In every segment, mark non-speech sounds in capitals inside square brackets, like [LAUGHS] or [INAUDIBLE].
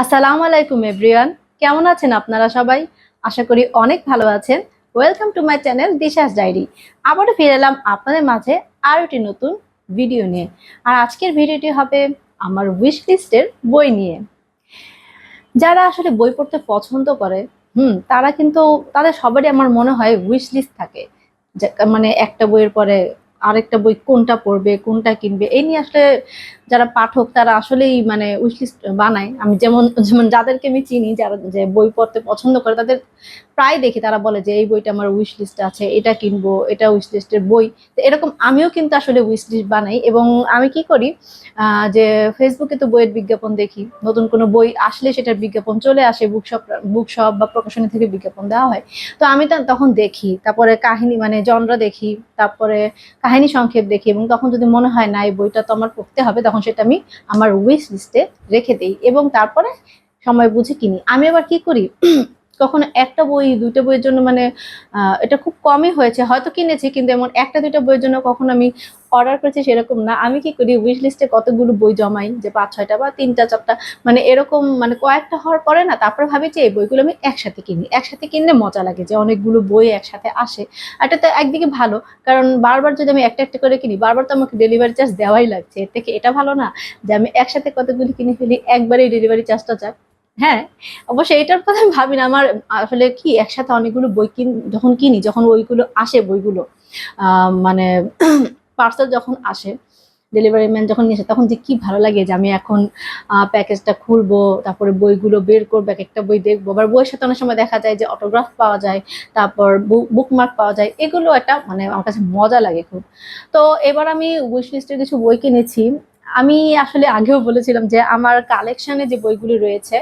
আসসালামু আলাইকুম, এভরিওয়ান। কেমন আছেন আপনারা সবাই? আশা করি অনেক ভালো আছেন। Welcome to my channel Disha's diary আবারও ফিরে এলাম আপনাদের মাঝে আরও একটি নতুন ভিডিও নিয়ে। আর আজকের ভিডিওটি হবে আমার উইশ লিস্টের বই নিয়ে। যারা আসলে বই পড়তে পছন্দ করে, হুম, তারা কিন্তু, তাদের সবারই আমার মনে হয় উইশ লিস্ট থাকে মানে একটা বইয়ের পরে আরেকটা বই কোনটা পড়বে, কোনটা কিনবে, এই নিয়ে আসলে যারা পাঠক তারা আসলেই মানে উইশলিস্ট বানায়। আমি যেমন যেমন যাদেরকে আমি চিনি যারা যে বই পড়তে পছন্দ করে, তাদের প্রায় দেখি তারা বলে যে, এই বইটা আমার উইশ লিস্টে আছে, এটা কিনবো, এটা উইশ লিস্টের বই। তো এরকম আমিও কিন্তু আসলে উইশ লিস্ট বানাই এবং আমি কি করি যে ফেসবুকে তো বইয়ের বিজ্ঞাপন দেখি, নতুন কোনো বই আসলে সেটার বিজ্ঞাপন চলে আসে বুকশপ বুকশপ বা প্রকাশনী থেকে বিজ্ঞাপন দেওয়া হয়। তো আমি তখন দেখি, তারপরে কাহিনী মানে জনরা দেখি, তারপরে কাহিনী সংক্ষেপ দেখি এবং তখন যদি মনে হয়, না, এই বইটা তো আমার পড়তে হবে, তখন সেটা আমি আমার উইশ লিস্টে রেখে দিই এবং তারপরে সময় বুঝে কিনি। আমি আবার কি করি? কখনো একটা বই, দুইটা বইয়ের জন্য মানে এটা খুব কমই হয়েছে। হয়তো কিনেছি, কিন্তু এমন একটা, দুইটা বইয়ের জন্য কখনো আমি অর্ডার করেছি সেরকম না। আমি কি করি উইশ লিস্টে কতগুলো বই জমাই, যে পাঁচ, ছয়টা বা তিনটা, চারটা মানে এরকম মানে কয়েকটা হওয়ার পরে না, তারপরে ভাবি যে এই বইগুলো আমি একসাথে কিনি। একসাথে কিনলে মজা লাগে যে অনেকগুলো বই একসাথে আসে। এটা তো একদিকে ভালো, কারণ বারবার যদি আমি একটা একটা করে কিনি, বারবার তো আমাকে ডেলিভারি চার্জ দেওয়াই লাগছে। এর থেকে এটা ভালো না যে আমি একসাথে কতগুলি কিনে ফেলি, একবারেই ডেলিভারি চার্জটা যাক। হ্যাঁ অবশ্যই এটার কথা আমি ভাবি না। আমার আসলে কি, একসাথে অনেকগুলো বই কিন, যখন কিনি, যখন ওইগুলো আসে, বইগুলো মানে [CLEARS THROAT] পার্সেল যখন আসে ডেলিভারি ম্যান যখন নিয়ে আসে, তখন যে কি ভালো লাগে যে আমি এখন প্যাকেজটা খুলবো, তারপরে বইগুলো বের করব এক একটা বই দেখব। আবার বইয়ের সাথে অনেক সময় দেখা যায় যে অটোগ্রাফ পাওয়া যায়, তারপর বুকমার্ক পাওয়া যায়, এগুলো একটা মানে আমার কাছে মজা লাগে খুব। তো এবার আমি উইশ লিস্টের কিছু বই কিনেছি। আমি আসলে আগেও বলেছিলাম যে আমার কালেকশনে যে বইগুলি রয়েছে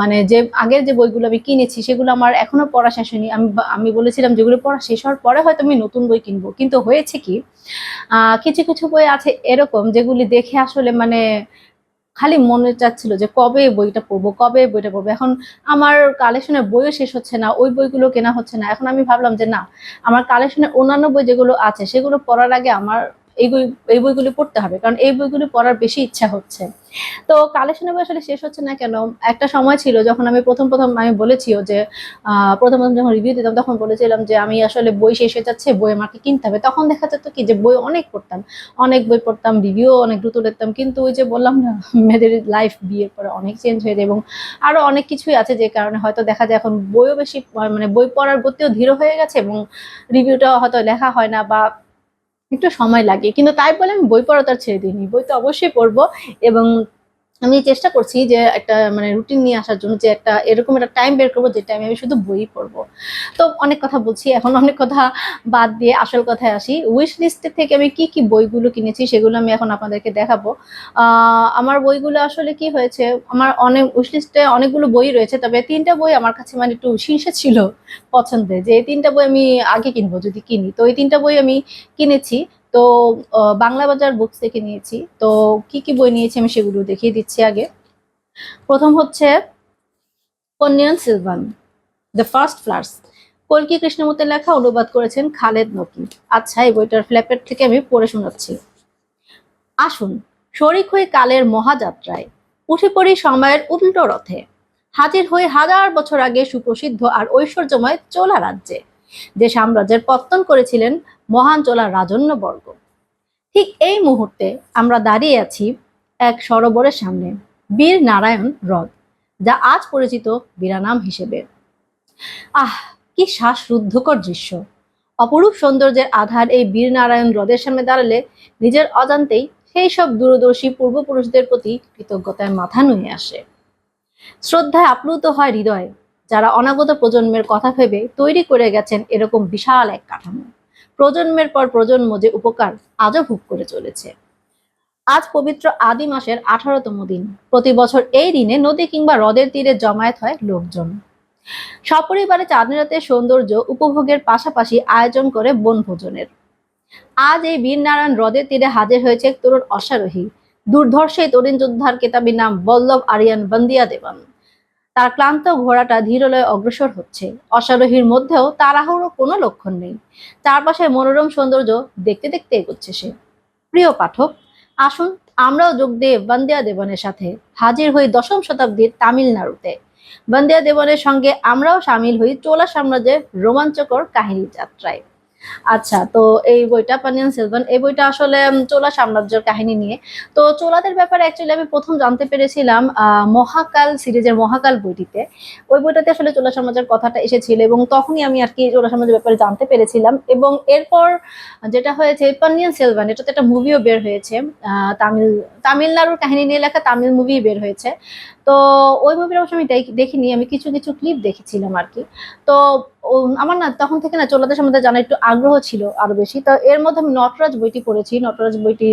মানে যে আগের যে বইগুলো আমি কিনেছি সেগুলো আমার এখনও পড়া শেষ হয়নি। আমি আমি বলেছিলাম যেগুলো পড়া শেষ হওয়ার পরে হয়তো আমি নতুন বই কিনবো। কিন্তু হয়েছে কি কিছু কিছু বই আছে এরকম যেগুলি দেখে আসলে মানে খালি মনে চাচ্ছিল যে কবে বইটা পড়ব, কবে বইটা পড়ব। এখন আমার কালেকশনের বইও শেষ হচ্ছে না, ওই বইগুলো কেনা হচ্ছে না। এখন আমি ভাবলাম যে না, আমার কালেকশনের অন্যান্য বই যেগুলো আছে সেগুলো পড়ার আগে আমার এই বই, এই বইগুলি পড়তে হবে, কারণ এই বইগুলি পড়ার বেশি ইচ্ছা হচ্ছে। তো কালেকশনের বই আসলে শেষ হচ্ছে না কেন? একটা সময় ছিল যখন আমি প্রথম প্রথম আমি বলেছিও যে প্রথম প্রথম যখন রিভিউ দিতাম তখন বলেছিলাম যে, আমি আসলে বই শেষ হয়ে যাচ্ছে, বই আমাকে কিনতে হবে। তখন দেখা যেত কি যে, বই অনেক পড়তাম, অনেক বই পড়তাম রিভিউ অনেক দ্রুত লিখতাম কিন্তু ওই যে বললাম না, [LAUGHS] মেয়েদের লাইফ বিয়ের পরে অনেক চেঞ্জ হয়ে যায় এবং আরও অনেক কিছুই আছে যে কারণে হয়তো দেখা যায় এখন বইও বেশি মানে বই পড়ার গতিও ধীর হয়ে গেছে এবং রিভিউটা হয়তো লেখা হয় না বা একটু সময় লাগে। কিন্তু তাই বলে আমি বই পড়া তো ছেড়ে দিইনি। বই তো অবশ্যই পড়ব এবং আমি চেষ্টা করছি যে একটা মানে রুটিন নিয়ে আসার জন্য যে একটা এরকম একটা টাইম বের করব যে টাইমে আমি শুধু বই পড়ব। তো অনেক কথা বলছি, এখন অনেক কথা বাদ দিয়ে আসল কথায় আসি। উইশ লিস্টের থেকে আমি কি কি বইগুলো কিনেছি সেগুলো আমি এখন আপনাদেরকে দেখাবো। আমার বইগুলো আসলে কি হয়েছে, আমার অনেক উইশ লিস্টে অনেকগুলো বই রয়েছে, তবে তিনটা বই আমার কাছে মানে একটু শীর্ষে ছিল পছন্দের। যে এই তিনটা বই আমি আগে কিনবো, যদি কিনি। তো এই তিনটা বই আমি কিনেছি। তো বাংলা বাজার বুকস থেকে নিয়েছি। তো, কি কি বই নিয়েছি আমি সেগুলো দেখিয়ে দিচ্ছি আগে। প্রথম হচ্ছে পন্নিয়ন সিলভান দ্য ফার্স্ট ফ্লার্স কলকি কৃষ্ণমূর্তির লেখা অনুবাদ করেছেন খালেদ নকি আচ্ছা এই বইটার ফ্ল্যাপের থেকে আমি পড়ে শোনাচ্ছি। আসুন, শরিক হয়ে কালের মহাযাত্রায়, উঠে পড়ি সময়ের উল্টো রথে। হাজির হয়ে হাজার বছর আগে সুপ্রসিদ্ধ আর ঐশ্বর্যময় চোলা রাজ্যে। যে সাম্রাজ্যের পত্তন করেছিলেন মহান চোলা রাজন্যবর্গ ঠিক এই মুহূর্তে আমরা দাঁড়িয়ে আছি এক সরোবরের সামনে, বীর নারায়ণ হ্রদ, যা আজ পরিচিত বীরানাম হিসেবে। আহ, কি শ্বাসরুদ্ধকর দৃশ্য। অপরূপ সৌন্দর্যের আধার এই বীর নারায়ণ হ্রদের সামনে দাঁড়ালে নিজের অজান্তেই সেই সব দূরদর্শী পূর্বপুরুষদের প্রতি কৃতজ্ঞতায় মাথা নুয়ে আসে। শ্রদ্ধায় আপ্লুত হয় হৃদয়, যারা অনাগত প্রজন্মের কথা ভেবে তৈরি করে গেছেন এরকম বিশাল এক কাঠামো। প্রজন্মের পর প্রজন্ম যে উপকার আজও ভোগ করে চলেছে। আজ পবিত্র আদি মাসের আঠারোতম দিন। প্রতি বছর এই দিনে নদী কিংবা হ্রদের তীরে জমায়েত হয় লোকজন। সপরিবারে চাঁদনি রাতের সৌন্দর্য উপভোগের পাশাপাশি আয়োজন করে বনভোজনের আজ এই বীরনারায়ণ হ্রদের তীরে হাজির হয়েছে তরুণ অশ্বারোহী। দুর্ধর্ষ তরুণ যোদ্ধার কেতাবি নাম বল্লভ আরিয়ান বন্দিয়া দেবান তার ক্লান্ত ঘোড়াটা ধীরলয়ে অগ্রসর হচ্ছে। অশ্বারোহীর মধ্যেও তাড়াহুড়ো কোনো লক্ষণ নেই। চারপাশের মনোরম সৌন্দর্য দেখতে দেখতে এগোচ্ছে সে। প্রিয় পাঠক, আসুন আমরাও যোগ দিয়ে বন্দিয়া দেবনের সাথে হাজির হই দশম শতাব্দীর তামিলনাড়ুতে। বন্দিয়া দেবনের সঙ্গে আমরাও সামিল হই চোলা সাম্রাজ্যের রোমাঞ্চকর কাহিনী যাত্রায়। আচ্ছা তো এই বইটা পানিয়ান সেলভান, এই বইটা আসলে চোলা সাম্রাজ্যের কাহিনী নিয়ে। তো চোলাদের ব্যাপারে অ্যাকচুয়ালি আমি প্রথম জানতে পেরেছিলাম মহাকাল সিরিজের মহাকাল বইটিতে। ওই বইটাতে আসলে চোলা সাম্রাজ্যের কথাটা এসেছিল এবং তখনই আমি আর কি চোলা সাম্রাজ্যের ব্যাপারে জানতে পেরেছিলাম এবং এরপর যেটা হয়েছে, পানিয়ান সেলভান, এটাতে একটা মুভিও বের হয়েছে তামিল, তামিলনাড়ুর কাহিনী নিয়ে লেখা তামিল মুভি বের হয়েছে। তো ওই মুভির অবশ্য আমি দেখ- দেখিনি, আমি কিছু কিছু ক্লিপ দেখেছিলাম আর কি। তো আমার না তখন থেকে না চোলাদের সম্বন্ধে জানার একটু আগ্রহ ছিল আরও বেশি। তো এর মধ্যে আমি নটরাজ বইটি পড়েছি, নটরাজ বইটি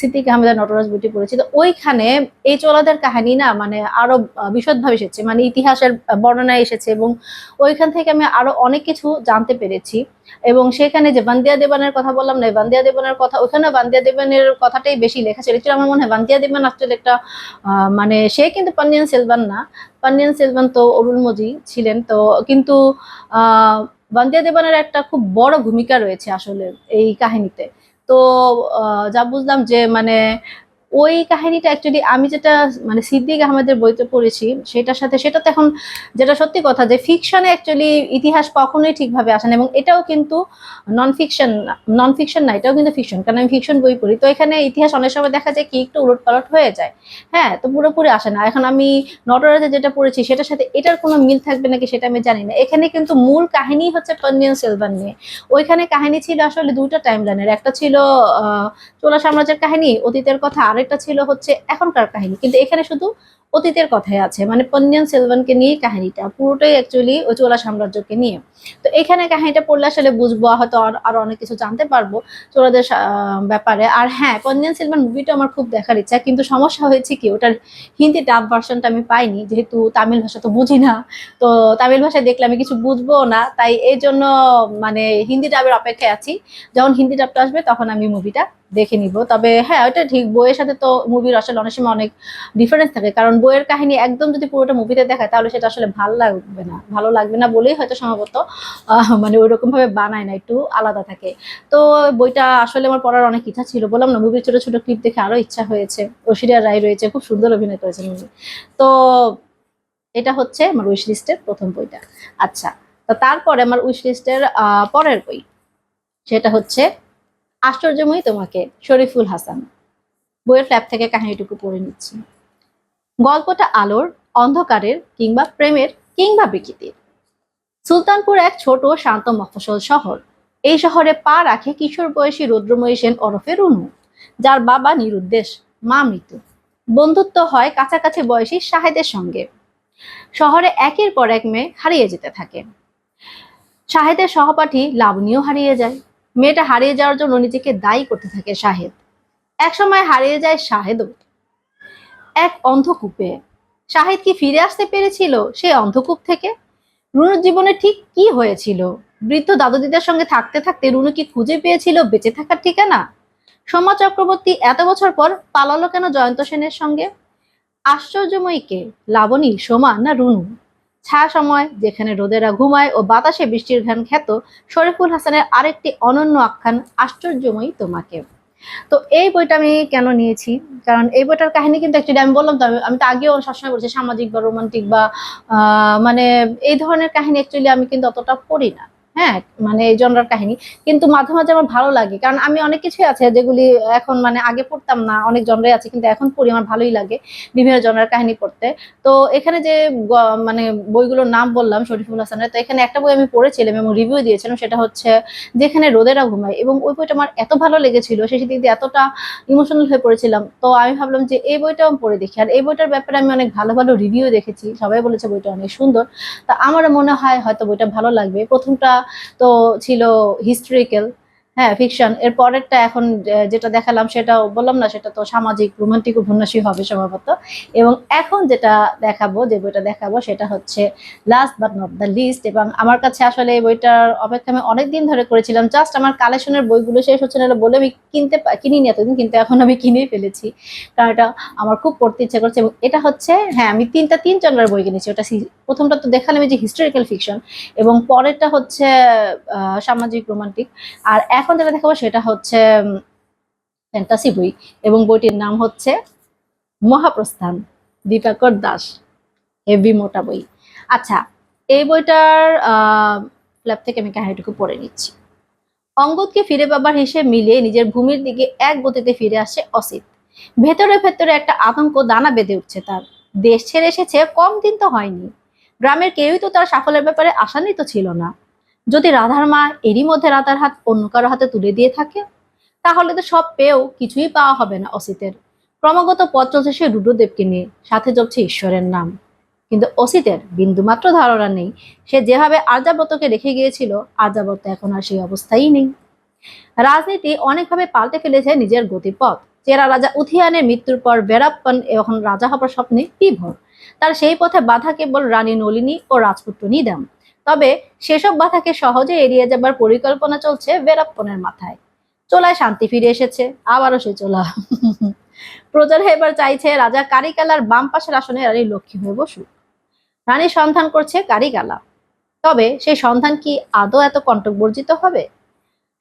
সিদ্দিক আহমেদের নটরাজ বইটি পড়েছি। তো ওইখানে এই চোলাদের কাহিনী না মানে আরও বিশদভাবে এসেছে মানে ইতিহাসের বর্ণনায় এসেছে এবং ওইখান থেকে আমি আরও অনেক কিছু জানতে পেরেছি। এবং সেখানে যে বান্দিয়া দেবানের কথা বললাম না বান্দিয়া দেবানের কথা ওখানে বান্দিয়া দেবানের কথাটাই বেশি লেখা ছিল। আমার মনে হয় বান্দিয়া দেবান আসলে একটা মানে সে কিন্তু পান্নিয়ান সেলবান না পান্নিয়ান সেলভান তো অরুণ মজি ছিলেন, তো কিন্তু বান্দিয়া দেবানের একটা খুব বড় ভূমিকা রয়েছে আসলে এই কাহিনীতে। তো যা বুঝলাম যে মানে ওই কাহিনীটা অ্যাকচুয়ালি আমি যেটা মানে সিদ্দিক আহমেদের বইতে পড়েছি, সেটার সাথে, সেটা তো এখন যেটা সত্যি কথা যে ফিকশনে অ্যাকচুয়ালি ইতিহাস কখনোই ঠিকভাবে আসে না এবং এটাও কিন্তু নন ফিকশন নন ফিকশন না, এটাও কিন্তু ফিকশন কারণ আমি ফিকশন বই পড়ি। তো এখানে ইতিহাস অনেক সময় দেখা যায় কি একটু উলট পালট হয়ে যায়। হ্যাঁ তো পুরোপুরি আসে না। এখন আমি নটরাজে যেটা পড়েছি, সেটার সাথে এটার কোনো মিল থাকবে নাকি সেটা আমি জানি না। এখানে কিন্তু মূল কাহিনী হচ্ছে পন্নিয়ন সেলভান নিয়ে। ওইখানে কাহিনী ছিল আসলে দুইটা টাইম লাইনের একটা ছিল চোলা সাম্রাজ্যের কাহিনী, অতীতের কথা আরেকটা ছিল হচ্ছে এখনকার কাহিনী। কিন্তু এখানে শুধু অতীতের কথাই আছে। মানে পন্নিয়ন সেলভানকে নিয়ে কাহিনীটা, পুরোটাই অ্যাকচুয়ালি ওই চোলা সাম্রাজ্যকে নিয়ে। তো এখানে কাহিনীটা পড়লে আসলে বুঝব, হয়তো আর- অনেক কিছু জানতে পারব চোলাদের ব্যাপারে। আর হ্যাঁ পন্নিয়ন সেলভান মুভিটা আমার খুব দেখার ইচ্ছা, কিন্তু সমস্যা হয়েছে কি, ওটার হিন্দি ডাব ভার্সনটা আমি পাইনি, যেহেতু তামিল ভাষা তো বুঝি না। তো তামিল ভাষায় দেখলে আমি কিছু বুঝব না, তাই এই জন্য মানে হিন্দি ডাবের অপেক্ষায় আছি। যখন হিন্দি ডাবটা আসবে, তখন আমি মুভিটা দেখে নিব। তবে হ্যাঁ ওটা ঠিক, বইয়ের সাথে তো মুভির আসলে অনেক সময় অনেক ডিফারেন্স থাকে, কারণ বইয়ের কাহিনী একদম যদি পুরোটা মুভিতে দেখায়, তাহলে সেটা আসলে ভালো লাগবে না। ভালো লাগবে না বলেই হয়তো সম্ভবত মানে ওইরকম ভাবে বানায় না, একটু আলাদা থাকে। তো বইটা আসলে আমার পড়ার অনেক ইচ্ছা ছিল, বললাম না মুভির ছোট ছোট ক্লিপ দেখে আরও ইচ্ছা হয়েছে। ঐশ্বরিয়া রায় রয়েছে, খুব সুন্দর অভিনয় করেছে মুভি তো এটা হচ্ছে আমার উইশ লিস্টের প্রথম বইটা। আচ্ছা তো তারপরে আমার উইশ লিস্টের পরের বই, সেটা হচ্ছে আশ্চর্যময়ী তোমাকে, শরীফুল হাসান। বইয়ের ফ্ল্যাপ থেকে কাহিনীটুকু পড়ে নিচ্ছি। গল্পটা আলোর, অন্ধকারের কিংবা প্রেমের কিংবা বিকৃতির। সুলতানপুর এক ছোট শান্ত মফস্বল শহর। এই শহরে পা রাখে কিশোর বয়সী রৌদ্রময়ী সেন ওরফে রুনু, যার বাবা নিরুদ্দেশ, মা মৃত্যু বন্ধুত্ব হয় কাছাকাছি বয়সী শাহেদের সঙ্গে। শহরে একের পর এক মেয়ে হারিয়ে যেতে থাকে। শাহেদের সহপাঠী লাবণীও হারিয়ে যায়। মেয়েটা হারিয়ে যাওয়ার জন্য নিজেকে দায়ী করতে থাকে শাহেদ। একসময় হারিয়ে যায় শাহেদও। এক অন্ধকূপে। শাহেদ কি ফিরে আসতে পেরেছিল সেই অন্ধকূপ থেকে? রুনুর জীবনে ঠিক কি হয়েছিল? বৃদ্ধ দাদু দিদার সঙ্গে থাকতে থাকতে রুনু কি খুঁজে পেয়েছিল বেঁচে থাকার ঠিকানা? সোমা চক্রবর্তী এত বছর পর পালালো কেন জয়ন্ত সেনের সঙ্গে? আশ্চর্যময়ীকে লাবণী সোমা না রুনু? ছায়া সময় যেখানে রোদেরা ঘুমায় ও বাতাসে বৃষ্টির ঘ্রাণ খ্যাত শরীফুল হাসানের আরেকটি অনন্য আখ্যান আশ্চর্যময়ী তোমাকে। তো এই বইটা আমি কেন নিয়েছি? কারণ এই বইটার কাহিনী কিন্তু অ্যাকচুয়ালি আমি বললাম তো, আমি তো আগেও সবসময় বলছি সামাজিক বা রোমান্টিক বা মানে এই ধরনের কাহিনী অ্যাকচুয়ালি আমি কিন্তু অতটা পড়ি না। হ্যাঁ মানে এই জনরার কাহিনী। কিন্তু মাঝে মাঝে আমার ভালো লাগে। কারণ আমি অনেক কিছুই আছে যেগুলি এখন মানে আগে পড়তাম না, অনেক জনরাই আছে, কিন্তু এখন পড়ি, আমার ভালোই লাগে বিভিন্ন জনরার কাহিনী পড়তে। তো এখানে যে মানে বইগুলোর নাম বললাম, শরীফুল হাসানের, তো এখানে একটা বই আমি পড়েছিলাম এবং রিভিউ দিয়েছিলাম, সেটা হচ্ছে যেখানে রোদেরা ঘুমায়। এবং ওই বইটা আমার এত ভালো লেগেছিল সেই দিক দিয়ে এতটা ইমোশনাল হয়ে পড়েছিলাম। তো আমি ভাবলাম যে এই বইটাও আমি পড়ে দেখি। আর এই বইটার ব্যাপারে আমি অনেক ভালো ভালো রিভিউ দেখেছি। সবাই বলেছে বইটা অনেক সুন্দর। তা আমার মনে হয় হয়তো বইটা ভালো লাগবে। প্রথমটা তো ছিল হিস্ট্রিক্যাল হ্যাঁ ফিকশন এর পরেরটা এখন যেটা দেখালাম সেটাও বললাম না, সেটা তো সামাজিক রোমান্টিক উপন্যাসই হবে সম্ভবত। এবং এখন যেটা দেখাবো, যে বইটা দেখাবো, সেটা হচ্ছে last but not the least এবং আমার কাছে আসলে এই বইটার অপেক্ষা আমি অনেক দিন ধরে করেছিলাম। জাস্ট আমার কালেকশনের বইগুলো শেষ হচ্ছে না বলে আমি কিনতে কিনিনি এতদিন, কিন্তু এখন আমি কিনেই ফেলেছি। কারণ এটা আমার খুব পড়তে ইচ্ছে করছে এবং এটা হচ্ছে হ্যাঁ আমি তিনটা, তিন জনের বই কিনেছি। ওটা প্রথমটা তো দেখালাম যে হিস্টোরিক্যাল ফিকশন এবং পরেরটা হচ্ছে সামাজিক রোমান্টিক। আর এখন যেটা দেখাবো সেটা হচ্ছে ফ্যান্টাসি বই এবং বইটির নাম হচ্ছে মহাপ্রস্থান, দীপাকর দাস, হেভি মোটা বই। আচ্ছা এই বইটার ফ্ল্যাপ থেকে আমি কাহিনীটুকু পড়ে নিচ্ছি। অঙ্গদকে ফিরে পাবার হিসেব মিলিয়ে নিজের ভূমির দিকে এক গতিতে ফিরে আসে অসিত। ভেতরে ভেতরে একটা আতঙ্ক দানা বেঁধে উঠছে তার। দেশ ছেড়ে এসেছে, কম দিন তো হয়নি। গ্রামের কেউই তো তার সাফল্যের ব্যাপারে আশান্বিত ছিল না। যদি রাধার মা এরই মধ্যে রাধার হাত অন্য কারও হাতে তুলে দিয়ে থাকে, তাহলে তো সব পেয়েও কিছুই পাওয়া হবে না অসিতের। ক্রমাগত পথ চলছে সে রুদ্রদেবকে নিয়ে, সাথে জপছে ঈশ্বরের নাম। কিন্তু অসিতের বিন্দুমাত্র ধারণা নেই। সে যেভাবে আর্যাবতকে রেখে গিয়েছিল আর্যাবত এখন আর সেই অবস্থাই নেই। রাজনীতি অনেকভাবে পাল্টে ফেলেছে নিজের গতিপথ। চেরা রাজা উথিয়ানের মৃত্যুর পর বেরাপ্পন এখন রাজা হবার স্বপ্নে বিভোর। তার সেই পথে বাধা কেবল রানী নলিনী ও রাজপুত্র নিদাম তবে সেসব বাধাকে সহজে এড়িয়ে যাবার পরিকল্পনা চলছে বেরাপ্পনের মাথায়। চোলায় শান্তি ফিরে এসেছে, আবারও সে চোলা। প্রজারা এবার চাইছে রাজা কারিকালার বাম পাশের আসনে রানী লক্ষ্মী হয়ে বসুক। রানী সন্ধান করছে কারিকালা। তবে সেই সন্ধান কি আদৌ এত কণ্টকবর্জিত হবে?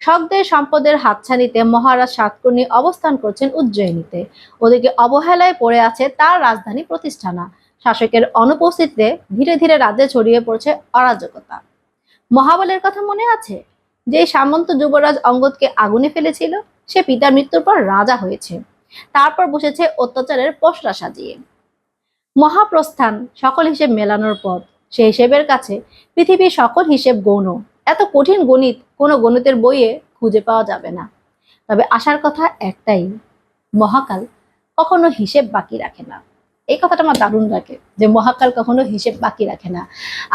শকদের সম্পদের হাতছানিতে মহারাজ সাতকর্ণী অবস্থান করছেন উজ্জয়িনীতে। ওদিকে অবহেলায় পড়ে আছে তার রাজধানী প্রতিষ্ঠানা। শাসকের অনুপস্থিতিতে ধীরে ধীরে রাজ্যে ছড়িয়ে পড়ছে অরাজকতা। মহাবলের কথা মনে আছে? যে সামন্ত যুবরাজ অঙ্গদকে আগুনে ফেলেছিল, সে পিতার মৃত্যুর পর রাজা হয়েছে। তারপর বসেছে অত্যাচারের পশরা সাজিয়ে। মহাপ্রস্থান সকল হিসেব মেলানোর পথ। সে হিসেবের কাছে পৃথিবীর সকল হিসেব গৌণ। এত কঠিন গণিত কোনো গণিতের বইয়ে খুঁজে পাওয়া যাবে না। তবে আসার কথা একটাই, মহাকাল কখনো হিসেব বাকি রাখে না। এই কথাটা আমার দারুণ লাগে যে মহাকাল কখনো হিসেব বাকি রাখে না।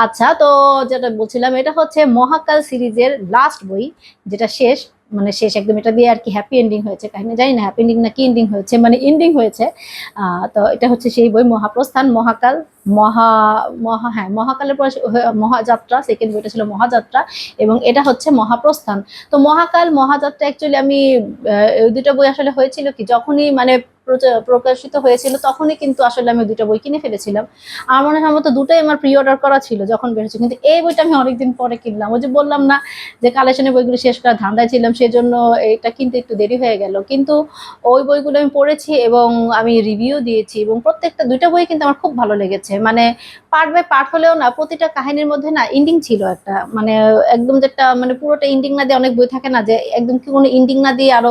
আচ্ছা তো যেটা বলছিলাম, এটা হচ্ছে মহাকাল সিরিজের লাস্ট বই, যেটা শেষ মানে শেষ একদম এটা দিয়ে আর কি হ্যাপি এন্ডিং হয়েছে কাহিনী, জানি না হ্যাপি এন্ডিং না কি এন্ডিং হয়েছে মানে এন্ডিং হয়েছে। তো এটা হচ্ছে সেই বই, মহাপ্রস্থান, মহাকাল, মহা মহা হ্যাঁ মহাকালের পরে মহাযাত্রা সেকেন্ড বইটা ছিল মহাযাত্রা, এবং এটা হচ্ছে মহাপ্রস্থান। তো মহাকাল, মহাযাত্রা অ্যাকচুয়ালি আমি এই দুটো বই আসলে হয়েছিল কি, যখনই মানে প্রকাশিত হয়েছিল, তখনই কিন্তু আসলে আমি দুটো বই কিনে ফেলেছিলাম। আমার মনে সম্ভবত দুটোই আমার প্রি অর্ডার করা ছিল যখন বেরোচ্ছে কিন্তু এই বইটা আমি অনেকদিন পরে কিনলাম। ওই যে বললাম না যে কালেকশনের বইগুলো শেষ করার ধান্দায় ছিলাম, সেজন্য এটা কিনতে একটু দেরি হয়ে গেল। কিন্তু ওই বইগুলো আমি পড়েছি এবং আমি রিভিউ দিয়েছি এবং প্রত্যেকটা দুইটা বই কিন্তু আমার খুব ভালো লেগেছে। মানে পার্ট বাই পার্ট হলেও না, প্রতিটা কাহিনীর মধ্যে না ইন্ডিং ছিল একটা। মানে একদম যেটা মানে পুরোটা ইন্ডিং না দিয়ে অনেক বই থাকে না যে একদম কি কোনো ইন্ডিং না দিয়ে আরও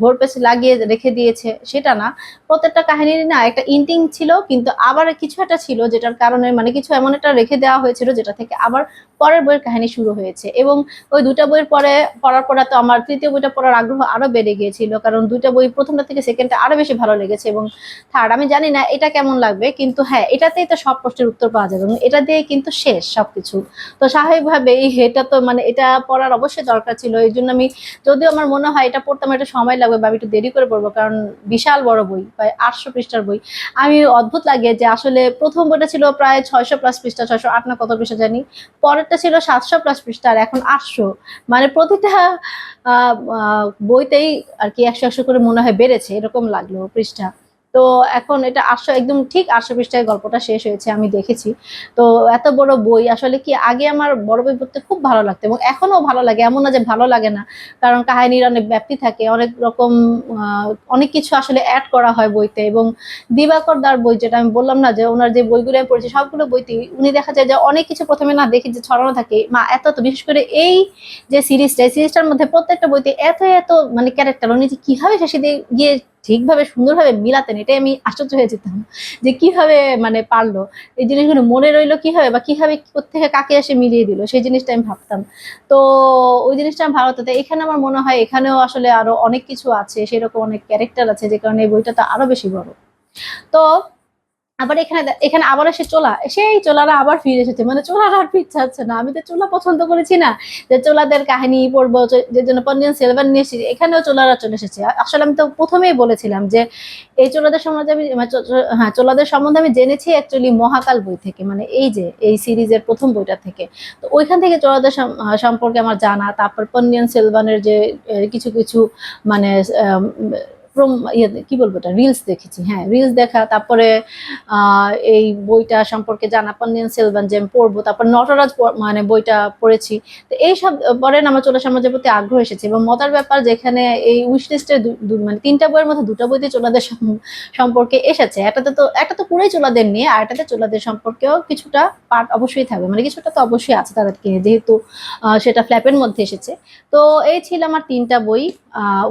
ঘোর পেছে লাগিয়ে রেখে দিয়েছে, সেটা না। প্রত্যেকটা কাহিনীর না একটা এন্ডিং ছিল, কিন্তু আবার কিছু একটা ছিল যেটার কারণে মানে কিছু এমন একটা রেখে দেওয়া হয়েছিল যেটা থেকে আবার পরের বইয়ের কাহিনী শুরু হয়েছে। এবং ওই দুটা বইয়ের পরে পড়ার পরে তো আমার তৃতীয় বইটা পড়ার আগ্রহ আরও বেড়ে গিয়েছিল, কারণ দুইটা বই প্রথমটা থেকে সেকেন্ডটা আরও বেশি ভালো লেগেছে এবং থার্ড আমি জানি না এটা কেমন লাগবে, কিন্তু হ্যাঁ এটাতেই তো সব প্রশ্নের উত্তর পাওয়া যাবে এবং এটা দিয়ে কিন্তু শেষ সবকিছু। তো স্বাভাবিকভাবেই এটা তো মানে এটা পড়ার অবশ্যই দরকার ছিল এই জন্য আমি যদিও আমার মনে হয় এটা পড়তে আমার একটা সময় লাগবে বা আমি একটু দেরি করে পড়ব, কারণ বিশাল বড় বই, প্রায় আটশো পৃষ্ঠার বই। আমি অদ্ভুত লাগে যে আসলে প্রথম বইটা ছিল প্রায় ছয়শো প্লাস পৃষ্ঠা, ছয়শো আট না কত পৃষ্ঠা জানি। পরেরটা ছিল সাতশো প্লাস পৃষ্ঠা আর এখন আটশো। মানে প্রতিটা বইতেই আর কি একশো একশো করে মনে হয় বেড়েছে, এরকম লাগল পৃষ্ঠা। তো এখন এটা আটশো একদম ঠিক আটশো পৃষ্ঠায় গল্পটা শেষ হয়েছে, আমি দেখেছি। তো এত বড় বই, আসলে কি আগে আমার বড় বই পড়তে খুব ভালো লাগতো এবং এখনও ভালো লাগে, এমন না যে ভালো লাগে না। কারণ কাহিনীর অনেক ব্যাপ্তি থাকে, অনেক রকম অনেক কিছু আসলে অ্যাড করা হয় বইতে এবং দিবাকর দার বই যেটা আমি বললাম না যে ওনার যে বইগুলো আমি পড়েছি, সবগুলো বইতে উনি দেখা যায় যে অনেক কিছু প্রথমে না দেখি যে ছড়ানো থাকে। মা, এত তো বিশেষ করে এই যে সিরিজটা, এই সিরিজটার মধ্যে প্রত্যেকটা বইতে এত এত মানে ক্যারেক্টার উনি যে কীভাবে শেষে দিয়ে গিয়ে ঠিকভাবে, সুন্দরভাবে মিলাতেন, এটাই আমি আশ্চর্য হয়ে যেতাম যে কীভাবে মানে পারল। এই জিনিসগুলো মনে রইল কীভাবে বা কীভাবে থেকে কাকে এসে মিলিয়ে দিল, সেই জিনিসটা আমি ভাবতাম। তো ওই জিনিসটা আমি ভালো এখানে আমার মনে হয় এখানেও আসলে আরও অনেক কিছু আছে, সেরকম অনেক ক্যারেক্টার আছে, যে কারণে এই বইটা তো আরও বেশি বড়। তো আবার এখানে এখানে আবার এসে চোলা। সেই চোলারা আবার ফিরে এসেছে। মানে চোলারা আর ফিরতে চাচ্ছে না। আমি তো চোলা পছন্দ করেছি না। যে চোলাদের কাহিনী পড়ব, যে জন্য পন্ডিয়ান সিলভার নিয়ে এসেছি, এখানেও চোলারা চলে এসেছে। আসলে আমি তো প্রথমেই বলেছিলাম যে, এই চোলাদের সম্বন্ধে আমি মানে হ্যাঁ চোলাদের সম্বন্ধে আমি জেনেছি অ্যাকচুয়ালি মহাকাল বই থেকে। মানে এই যে, এই সিরিজের প্রথম বইটা থেকে। তো ওইখান থেকে চোলাদের সম্পর্কে আমার জানা। তারপর পন্ডিয়ান সিলভানের যে কিছু কিছু মানে প্রম- ইয়ে কি বলব এটা রিলস দেখেছি হ্যাঁ রিলস দেখা, তারপরে এই বইটা সম্পর্কে জানা পান্নিয়ান সেলভান যে আমি পড়ব, তারপর নটরাজ মানে বইটা পড়েছি, তো এইসব পরে আমার চোলা সমাজের প্রতি আগ্রহ এসেছে, এবং মজার ব্যাপার যেখানে এই উইশ লিস্টে মানে তিনটা বইয়ের মধ্যে দুটো বইতে চোলাদের সম- সম্পর্কে এসেছে একটাতে তো, একটা তো পুরোই চোলাদের নিয়ে, আর একটাতে চোলাদের সম্পর্কেও কিছুটা পার্ট অবশ্যই থাকবে মানে কিছুটা তো অবশ্যই আছে তাদেরকে যেহেতু সেটা ফ্ল্যাপের মধ্যে এসেছে, তো এই ছিল আমার তিনটা বই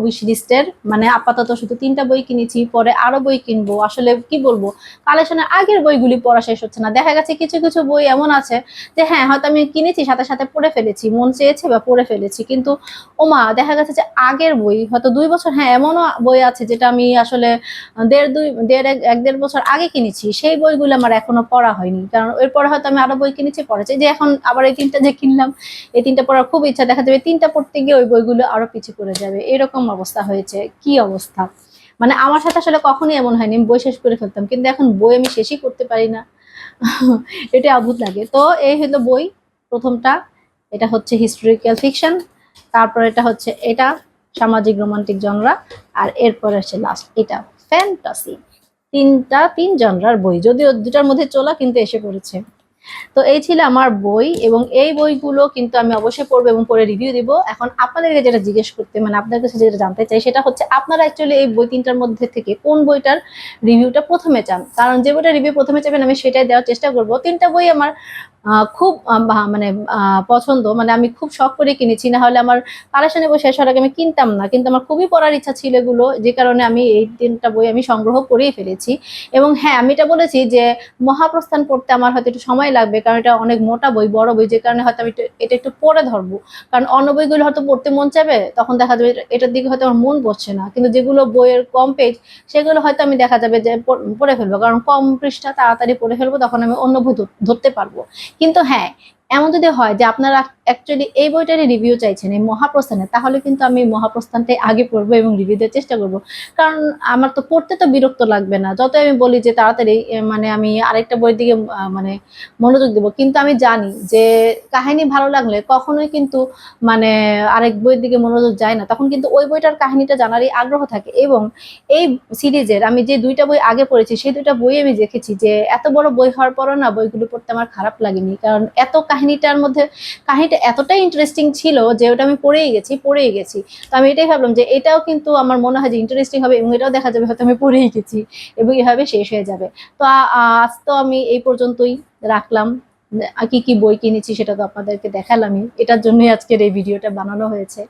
উইশ লিস্টের মানে আপাতত শুধু তিনটা বই কিনেছি, পরে আরও বই কিনবো। আসলে কি বলব? কালেকশনের আগের বইগুলি পড়া শেষ হচ্ছে না। দেখা গেছে কিছু কিছু বই এমন আছে যে হ্যাঁ হয়তো আমি কিনেছি, সাথে সাথে পড়ে ফেলেছি, মন চেয়েছে বা পড়ে ফেলেছি। কিন্তু ওমা, দেখা গেছে যে আগের বই, হয়তো দুই বছর হ্যাঁ এমনও বই আছে যেটা আমি আসলে দেড়, দুই, দেড়, এক দেড় বছর আগে কিনেছি। সেই বইগুলো আমার এখনও পড়া হয়নি। কারণ এরপরে হয়তো আমি আরও বই কিনেছি পড়েছি যে এখন আবার এই তিনটা যে কিনলাম, এই তিনটা পড়ার খুব ইচ্ছা। দেখা যাবে তিনটা পড়তে গিয়ে ওই বইগুলো আরও পিছিয়ে পড়ে যাবে। এরকম অবস্থা হয়েছে। কি অবস্থা? মানে আমার সাথে আসলে কখনোই এমন হয়নি, আমি বই শেষ করে ফেলতাম, কিন্তু এখন বই আমি শেষই করতে পারি না। [LAUGHS] এটা অদ্ভুত লাগে। তো এই হলো বই, প্রথমটা, এটা হচ্ছে হিস্টোরিক্যাল ফিকশন তারপর এটা হচ্ছে এটা, সামাজিক রোমান্টিক জনরা আর এরপর আছে লাস্ট এটা ফ্যান্টাসি তিনটা, তিন জনরার বই, যদিও দুটার মধ্যে চলা কিন্তু এসে পড়েছে। তো এই ছিল আমার বই এবং এই বইগুলো কিন্তু আমি অবশ্যই পড়ব এবং পরে রিভিউ দিব। এখন আপনাদেরকে যেটা জিজ্ঞেস করতে মানে আপনার কাছে যেটা জানতে চাই সেটা হচ্ছে, আপনারা অ্যাকচুয়ালি এই বই তিনটার মধ্যে থেকে কোন বইটার রিভিউটা প্রথমে চান? কারণ যে বইটা রিভিউ প্রথমে চাবেন আমি সেটাই দেওয়ার চেষ্টা করব। তিনটা বই আমার খুব মানে পছন্দ। মানে আমি খুব শখ করে কিনেছি। না হলে আমার কালেকশনে বই শেষ আগে আমি কিনতাম না। কিন্তু আমার খুবই পড়ার ইচ্ছা ছিল এগুলো। যে কারণে আমি এই তিনটা বই আমি সংগ্রহ করেই ফেলেছি। এবং হ্যাঁ আমি এটা বলেছি যে মহাপ্রস্থান পড়তে আমার হয়তো একটু সময় লাগবে। কারণ এটা অনেক মোটা বই, বড় বই। যে কারণে হয়তো আমি এটা একটু পড়ে ধরবো। কারণ অন্য বইগুলো হয়তো পড়তে মন চাবে তখন দেখা যাবে এটা- এটার দিকে হয়তো আমার মন বসছে না। কিন্তু যেগুলো বইয়ের কম পেজ, সেগুলো হয়তো আমি দেখা যাবে যে পড়ে ফেলব। কারণ কম পৃষ্ঠা তাড়াতাড়ি পড়ে ফেলব। তখন আমি অন্য বই ধরতে পারব। কিন্তু হ্যাঁ এমন যদি হয় যে আপনারা অ্যাকচুয়ালি এই বইটারই রিভিউ চাইছেন, এই মহাপ্রস্থানে, তাহলে কিন্তু আমি মহাপ্রস্থানটাই আগে পড়ব এবং রিভিউ দেওয়ার চেষ্টা করব। কারণ আমার তো পড়তে তো বিরক্ত লাগবে না যত আমি বলি যে তাড়াতাড়ি মানে আমি আরেকটা বইয়ের দিকে মানে মনোযোগ দেবো, কিন্তু আমি জানি যে কাহিনী ভালো লাগলে কখনোই কিন্তু মানে আরেক বইয়ের দিকে মনোযোগ যায় না। তখন কিন্তু ওই বইটার কাহিনীটা জানারই আগ্রহ থাকে এবং এই সিরিজের আমি যে দুইটা বই আগে পড়েছি, সেই দুইটা বই আমি দেখেছি যে এত বড় বই হওয়ার পরও না বইগুলো পড়তে আমার খারাপ লাগেনি। কারণ এত কাহিনীটার মধ্যে, কাহিনীটা এতটাই ইন্টারেস্টিং ছিল যে ওটা আমি পড়েই গেছি পড়েই গেছি। তো আমি এটাই ভাবলাম যে এটাও কিন্তু আমার মনে হয় যে ইন্টারেস্টিং হবে এবং এটাও দেখা যাবে হয়তো আমি পড়েই গেছি এবং এভাবে শেষ হয়ে যাবে। তো আজ তো আমি এই পর্যন্তই রাখলাম। কি কি বই কিনেছি সেটা তো আপনাদেরকে দেখালামই। এটার জন্যই আজকের এই ভিডিওটা বানানো হয়েছে।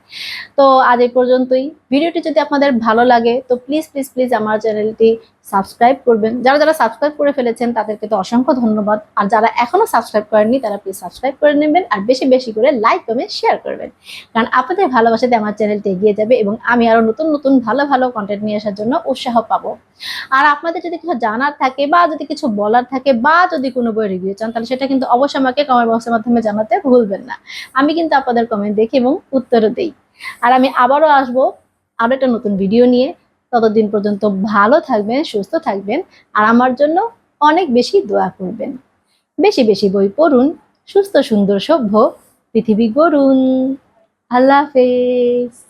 তো আজ এই পর্যন্তই। ভিডিওটি যদি আপনাদের ভালো লাগে, তো প্লিজ প্লিজ প্লিজ আমার চ্যানেলটি সাবস্ক্রাইব করবেন। যারা যারা সাবস্ক্রাইব করে ফেলেছেন, তাদেরকে তো অসংখ্য ধন্যবাদ। আর যারা এখনও সাবস্ক্রাইব করেননি, তারা প্লিজ সাবস্ক্রাইব করে নেবেন আর বেশি বেশি করে লাইক কমেন্ট শেয়ার করবেন। কারণ আপনাদের ভালোবাসাতে আমার চ্যানেলটি এগিয়ে যাবে এবং আমি আরও নতুন নতুন ভালো ভালো কন্টেন্ট নিয়ে আসার জন্য উৎসাহ পাবো। আর আপনাদের যদি কিছু জানার থাকে বা যদি কিছু বলার থাকে বা যদি কোনো বই রিভিউ চান, তাহলে সেটা কিন্তু অবশ্যই আমাকে কমেন্ট বক্সের মাধ্যমে জানাতে ভুলবেন না। আমি কিন্তু আপনাদের কমেন্ট দেখি এবং উত্তরও দিই। আর আমি আবারও আসব আরও একটা নতুন ভিডিও নিয়ে। ততদিন পর্যন্ত ভালো থাকবেন, সুস্থ থাকবেন আর আমার জন্য অনেক বেশি দোয়া করবেন। বেশি বেশি বই পড়ুন, সুস্থ সুন্দর সভ্য পৃথিবী গড়ুন। আল্লাহ হাফেজ।